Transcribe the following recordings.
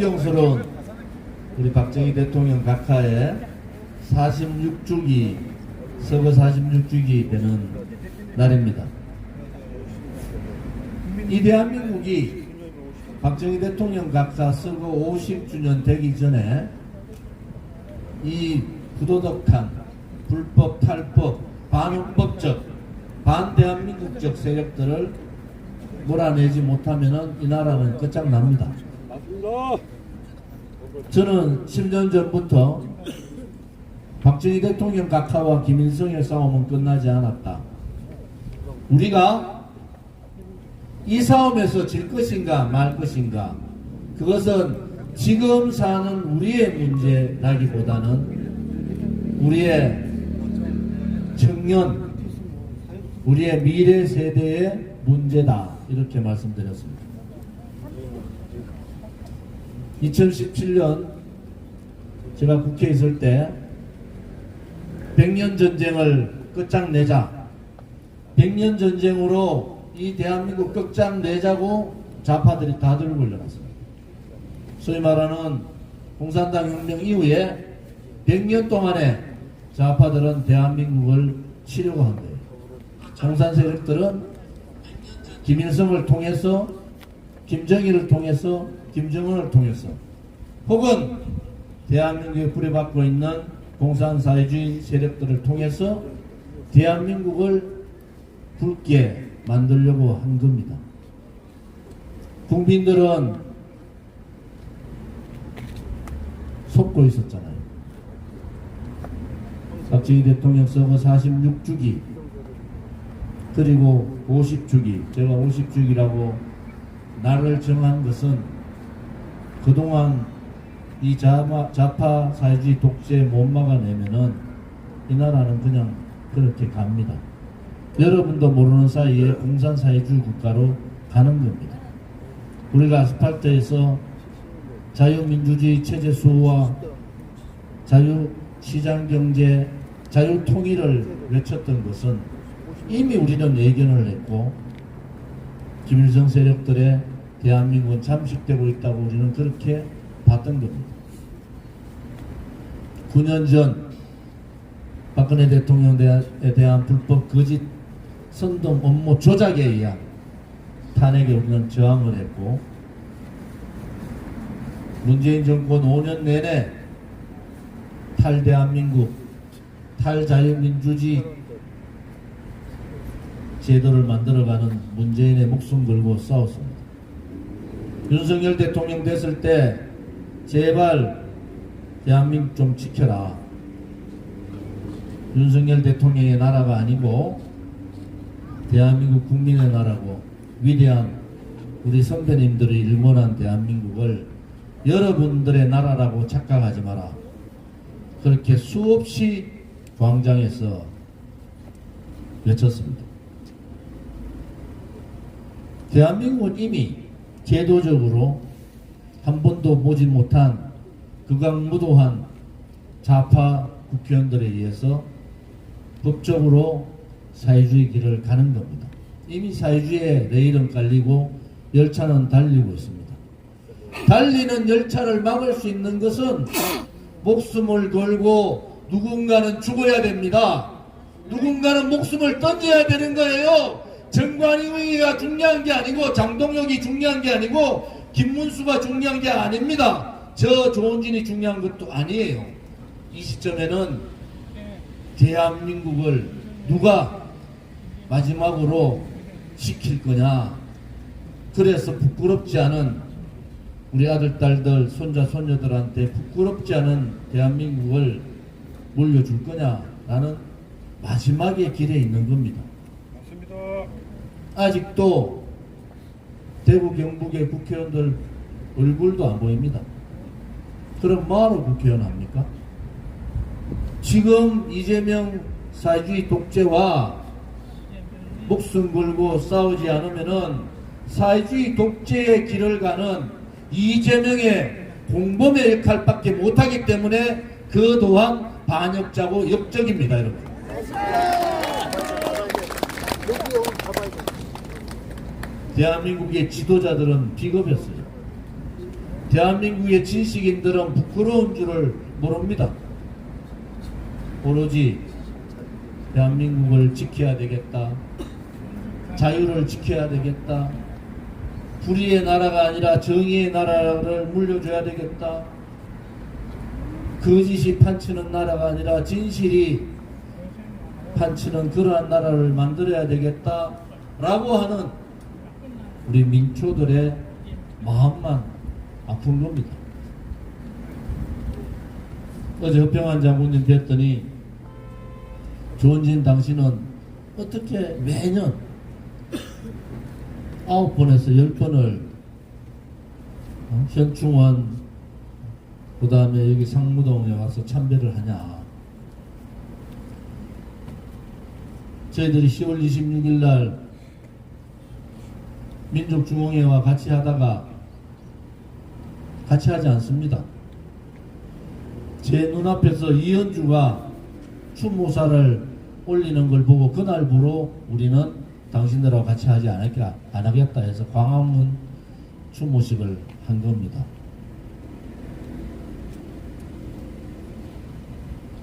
존경스러운 우리 박정희 대통령 각하의 46주기 서거 46주기 되는 날입니다. 이 대한민국이 박정희 대통령 각하 서거 50주년 되기 전에 이 부도덕한 불법 탈법 반헌법적 반대한민국적 세력들을 몰아내지 못하면은 이 나라는 끝장납니다. 저는 10년 전부터 박정희 대통령 각하와 김일성의 싸움은 끝나지 않았다. 우리가 이 싸움에서 질 것인가 말 것인가 그것은 지금 사는 우리의 문제라기보다는 우리의 청년 우리의 미래 세대의 문제다 이렇게 말씀드렸습니다. 2017년 제가 국회에 있을 때 백년 전쟁을 끝장내자. 백년 전쟁으로 이 대한민국 끝장내자고 좌파들이 다 들고 올려놨습니다. 소위 말하는 공산당 혁명 이후에 100년 동안에 좌파들은 대한민국을 치려고 한 거예요. 청산 세력들은 김일성을 통해서 김정일을 통해서 김정은을 통해서 혹은 대한민국에 부려받고 있는 공산사회주의 세력들을 통해서 대한민국을 붉게 만들려고 한 겁니다. 국민들은 속고 있었잖아요. 박정희 대통령 서거 46주기 그리고 50주기 제가 50주기라고 날을 정한 것은 그동안 이 좌파, 좌파 사회주의 독재 못 막아내면은 이 나라는 그냥 그렇게 갑니다. 여러분도 모르는 사이에 공산 사회주의 국가로 가는 겁니다. 우리가 아스팔트에서 자유민주주의 체제 수호와 자유시장 경제, 자유통일을 외쳤던 것은 이미 우리는 예견을 했고 김일성 세력들의 대한민국은 잠식되고 있다고 우리는 그렇게 봤던 겁니다. 9년 전 박근혜 대통령에 대한 불법 거짓 선동 업무 조작에 의한 탄핵에 우리는 저항을 했고 문재인 정권 5년 내내 탈대한민국, 탈자유민주주의 제도를 만들어가는 문재인의 목숨 걸고 싸웠습니다. 윤석열 대통령 됐을 때 제발 대한민국 좀 지켜라. 윤석열 대통령의 나라가 아니고 대한민국 국민의 나라고 위대한 우리 선배님들이 일본한 대한민국을 여러분들의 나라라고 착각하지 마라. 그렇게 수없이 광장에서 외쳤습니다. 대한민국은 이미 제도적으로 한 번도 보지 못한 극악무도한 좌파 국회의원들에 의해서 법적으로 사회주의 길을 가는 겁니다. 이미 사회주의의 레일은 깔리고 열차는 달리고 있습니다. 달리는 열차를 막을 수 있는 것은 목숨을 걸고 누군가는 죽어야 됩니다. 누군가는 목숨을 던져야 되는 거예요. 정관용이가 중요한 게 아니고 장동혁이 중요한 게 아니고 김문수가 중요한 게 아닙니다. 저 조은진이 중요한 것도 아니에요. 이 시점에는 대한민국을 누가 마지막으로 시킬 거냐. 그래서 부끄럽지 않은 우리 아들, 딸들, 손자, 손녀들한테 부끄럽지 않은 대한민국을 물려줄 거냐라는 마지막의 길에 있는 겁니다. 아직도 대구 경북의 국회의원들 얼굴도 안 보입니다. 그럼 뭐하러 국회의원 합니까? 지금 이재명 사회주의 독재와 목숨 걸고 싸우지 않으면은 사회주의 독재의 길을 가는 이재명의 공범의 역할밖에 못하기 때문에 그 또한 반역자고 역적입니다, 여러분. 대한민국의 지도자들은 비겁했어요. 대한민국의 진식인들은 부끄러운 줄을 모릅니다. 오로지 대한민국을 지켜야 되겠다. 자유를 지켜야 되겠다. 불의의 나라가 아니라 정의의 나라를 물려줘야 되겠다. 거짓이 판치는 나라가 아니라 진실이 판치는 그러한 나라를 만들어야 되겠다. 라고 하는 우리 민초들의 마음만 아픈 겁니다. 어제 허평한 장군님 뵀더니 조은진 당신은 어떻게 매년 아홉 번에서 열 번을 어? 현충원 그 다음에 여기 상무동에 와서 참배를 하냐 저희들이 10월 26일 날 민족중앙회와 같이 하다가 같이 하지 않습니다. 제 눈앞에서 이현주가 추모사를 올리는 걸 보고 그날부로 우리는 당신들하고 같이 하지 않을까, 안 하겠다 해서 광화문 추모식을 한 겁니다.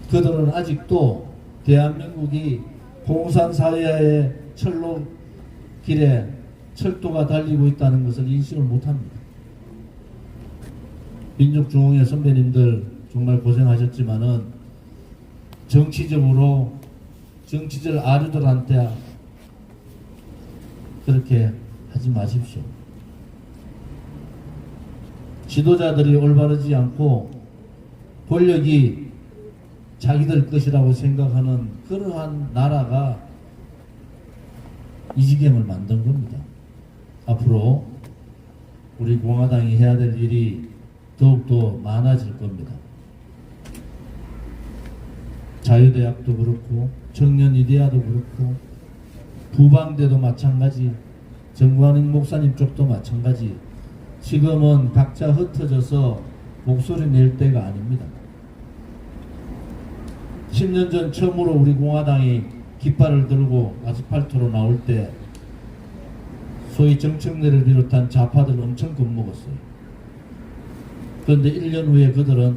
그들은 아직도 대한민국이 공산사회의 철로 길에 철도가 달리고 있다는 것을 인식을 못합니다. 민족중흥회 선배님들 정말 고생하셨지만은 정치적으로 정치적 아류들한테 그렇게 하지 마십시오. 지도자들이 올바르지 않고 권력이 자기들 것이라고 생각하는 그러한 나라가 이 지경을 만든 겁니다. 앞으로 우리 공화당이 해야 될 일이 더욱더 많아질 겁니다. 자유대학도 그렇고 청년이대야도 그렇고 부방대도 마찬가지 정관인 목사님 쪽도 마찬가지 지금은 각자 흩어져서 목소리 낼 때가 아닙니다. 10년 전 처음으로 우리 공화당이 깃발을 들고 아스팔트로 나올 때 소위 정청래를 비롯한 좌파들 엄청 겁먹었어요. 그런데 1년 후에 그들은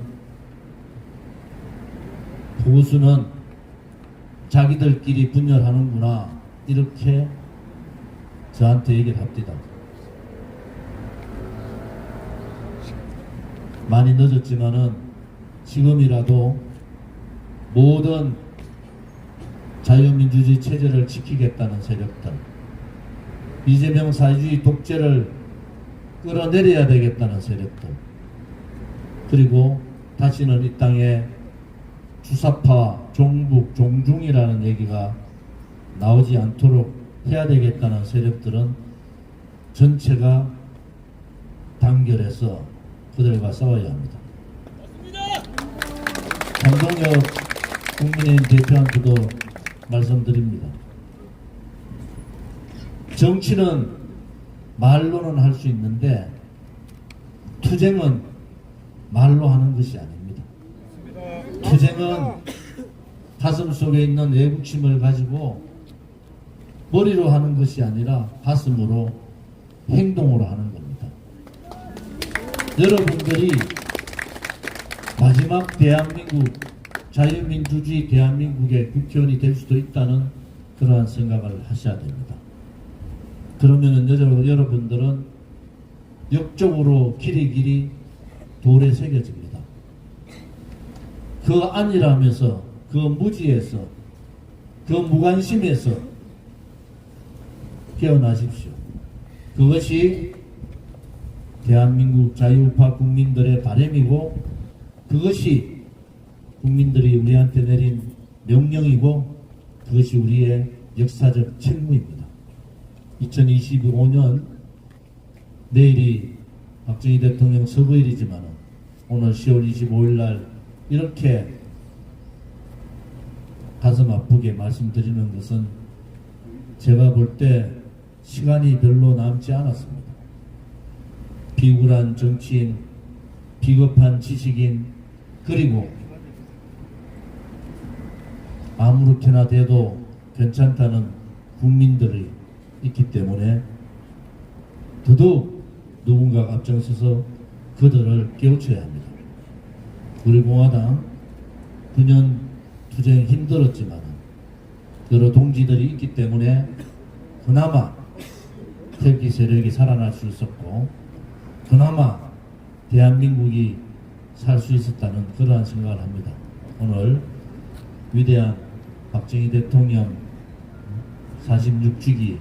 보수는 자기들끼리 분열하는구나 이렇게 저한테 얘기를 합니다. 많이 늦었지만은 지금이라도 모든 자유민주주의 체제를 지키겠다는 세력들 이재명 사회주의 독재를 끌어내려야 되겠다는 세력들 그리고 다시는 이 땅에 주사파, 종북, 종중이라는 얘기가 나오지 않도록 해야 되겠다는 세력들은 전체가 단결해서 그들과 싸워야 합니다. 장동혁 국민의힘 대표한테도 말씀드립니다. 정치는 말로는 할 수 있는데 투쟁은 말로 하는 것이 아닙니다. 투쟁은 가슴 속에 있는 애국심을 가지고 머리로 하는 것이 아니라 가슴으로 행동으로 하는 겁니다. 여러분들이 마지막 대한민국 자유민주주의 대한민국의 국회의원이 될 수도 있다는 그러한 생각을 하셔야 됩니다. 그러면은 여러- 여러분들은 역적으로 길이 길이 돌에 새겨집니다. 그 안이라면서 그 무지에서 그 무관심에서 깨어나십시오. 그것이 대한민국 자유우파 국민들의 바램이고 그것이 국민들이 우리한테 내린 명령이고 그것이 우리의 역사적 책무입니다. 2025년 내일이 박정희 대통령 서거일이지만 오늘 10월 25일 날 이렇게 가슴 아프게 말씀드리는 것은 제가 볼 때 시간이 별로 남지 않았습니다. 비굴한 정치인, 비겁한 지식인, 그리고 아무렇게나 돼도 괜찮다는 국민들이 있기 때문에 더더욱 누군가가 앞장서서 그들을 깨우쳐야 합니다. 우리 공화당 9년 투쟁 힘들었지만 여러 동지들이 있기 때문에 그나마 태극기 세력이 살아날 수 있었고 그나마 대한민국이 살 수 있었다는 그러한 생각을 합니다. 오늘 위대한 박정희 대통령 46주기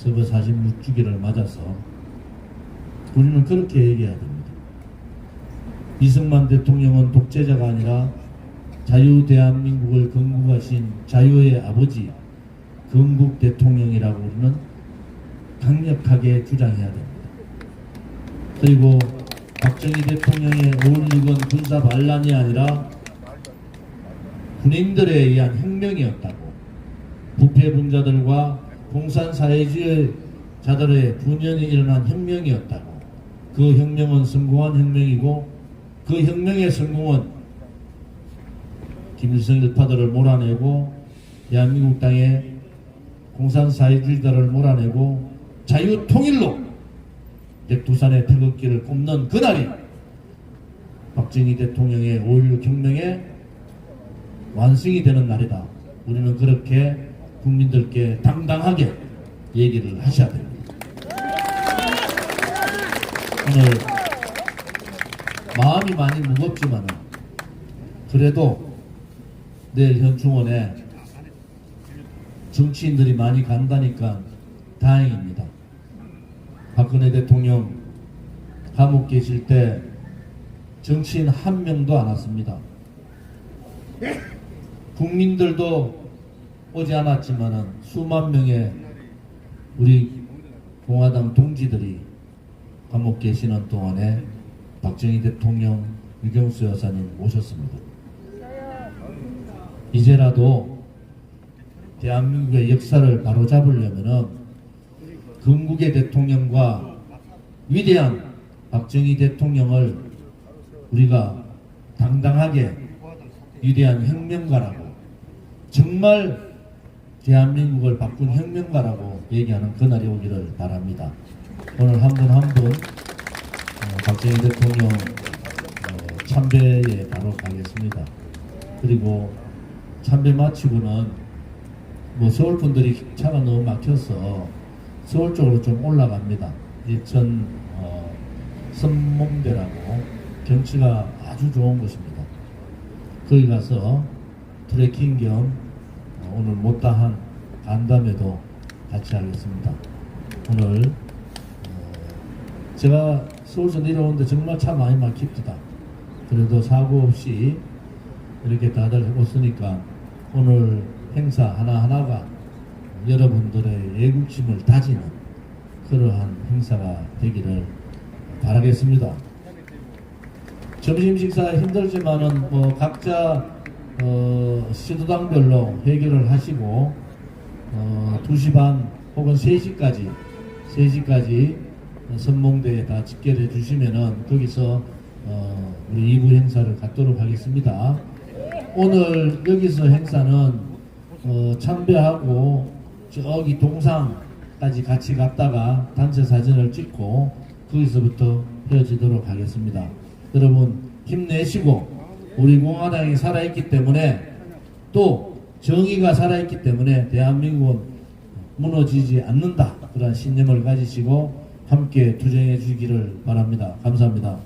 서거 46주기를 맞아서 우리는 그렇게 얘기해야 됩니다. 이승만 대통령은 독재자가 아니라 자유 대한민국을 건국하신 자유의 아버지 건국 대통령이라고 우리는 강력하게 주장해야 됩니다. 그리고 박정희 대통령의 5.16은 군사 반란이 아니라 군인들에 의한 혁명이었다고 부패 분자들과 공산사회주의 자들의 분연이 일어난 혁명이었다고 그 혁명은 성공한 혁명이고 그 혁명의 성공은 김일성 일파들을 몰아내고 대한민국 땅에 공산사회주의자를 몰아내고 자유통일로 백두산의 태극기를 꼽는 그날이 박정희 대통령의 5.16 혁명의 완성이 되는 날이다. 우리는 그렇게 국민들께 당당하게 얘기를 하셔야 됩니다. 오늘 마음이 많이 무겁지만 그래도 내일 현충원에 정치인들이 많이 간다니까 다행입니다. 박근혜 대통령 감옥 계실 때 정치인 한 명도 안 왔습니다. 국민들도 오지 않았지만 수만 명의 우리 공화당 동지들이 감옥 계시는 동안에 박정희 대통령 유경수 여사님 모셨습니다. 이제라도 대한민국의 역사를 바로잡으려면은 건국의 대통령과 위대한 박정희 대통령을 우리가 당당하게 위대한 혁명가라고 정말 대한민국을 바꾼 혁명가라고 얘기하는 그날이 오기를 바랍니다. 오늘 한 분 한분 박정희 대통령 어, 참배에 바로 가겠습니다. 그리고 참배 마치고는 뭐 서울 분들이 차가 너무 막혀서 서울 쪽으로 좀 올라갑니다. 예천 어, 선몽대라고 경치가 아주 좋은 곳입니다. 거기 가서 트레킹 겸 어, 오늘 못다한 간담회도 같이 하겠습니다. 오늘 어, 제가 서울서 내려오는데 정말 차 많이 막힙니다. 그래도 사고 없이 이렇게 다들 오으니까 오늘 행사 하나하나가 여러분들의 애국심을 다지는 그러한 행사가 되기를 바라겠습니다. 점심 식사 힘들지만은 뭐 각자 어, 시도당별로 해결을 하시고 어, 2시 반 혹은 3시까지 3시까지 선몽대에 다 집결해 주시면은 거기서 어, 우리 2부 행사를 갖도록 하겠습니다. 오늘 여기서 행사는 어, 참배하고 저기 동상까지 같이 갔다가 단체 사진을 찍고 거기서부터 헤어지도록 하겠습니다. 여러분 힘내시고 우리 공화당이 살아있기 때문에 또 정의가 살아있기 때문에 대한민국은 무너지지 않는다 그런 신념을 가지시고 함께 투쟁해 주기를 바랍니다. 감사합니다.